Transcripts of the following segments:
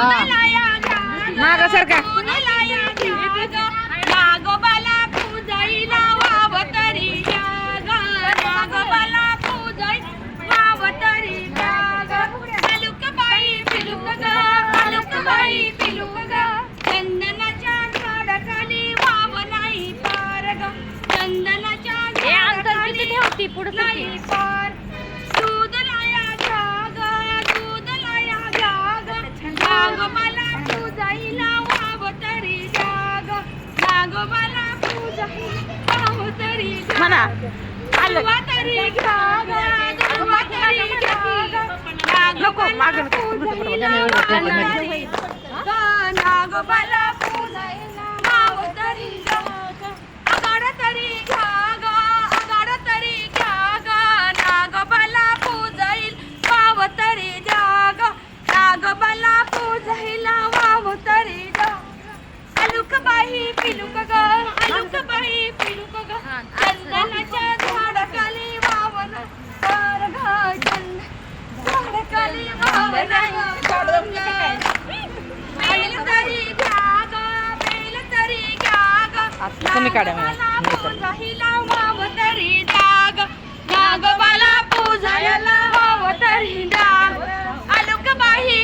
मागं. नागोबाला. नागोबाला पूजाई फिलुक ग, फिलुक ग. चंदनाच्या झाडाखाली वाव नाही पार ग. चंदनाच्या झाडाखाली नाही म्हणा. आलं. दुर्वा नको,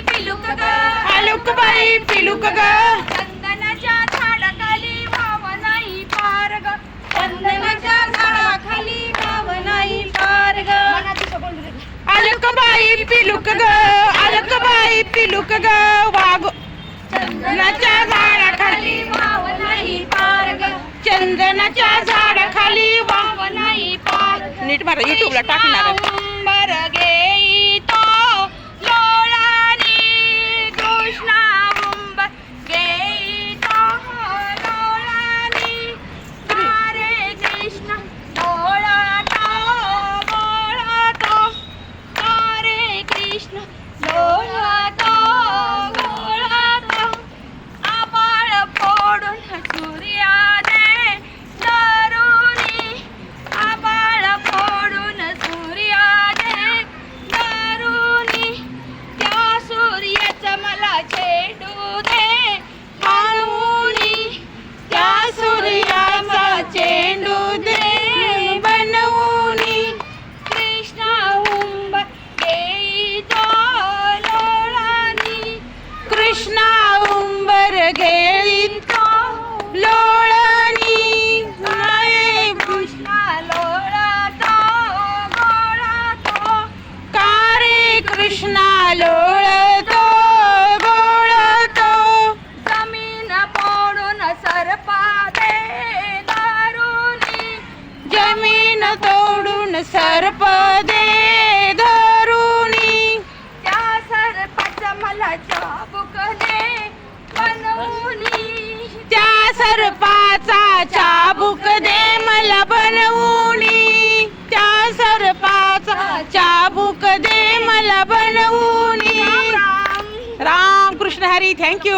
पिलुक ग आलुक बाई पिलुक ग चंदनाच्या झाडाखाली वाव नाही पार ग चंदनाच्या झाडाखाली वाव नाही पार ग आलुक बाई पिलुक ग. आलुक बाई पिलुक ग वाघ चंदनाच्या झाडाखाली वाव नाही पार ग चंदनाच्या झाडाखाली वाव नाही पार नीट मारा युट्यूबला टाकणार आहे. अंबर घेतो लोळानी कृष्णा अंबर घेतो लोळानी. हरे कृष्ण हरे कृष्ण कृष्णा लोळतो गोळतो जमीन पोडून सरपा दे दारुनी जमीन तोडून सर्प दे धरुणी त्या सरपाचा मला चाबुक दे बनवूनी. त्या सर्पाचा चाबुक राम कृष्ण हरी थँक्यू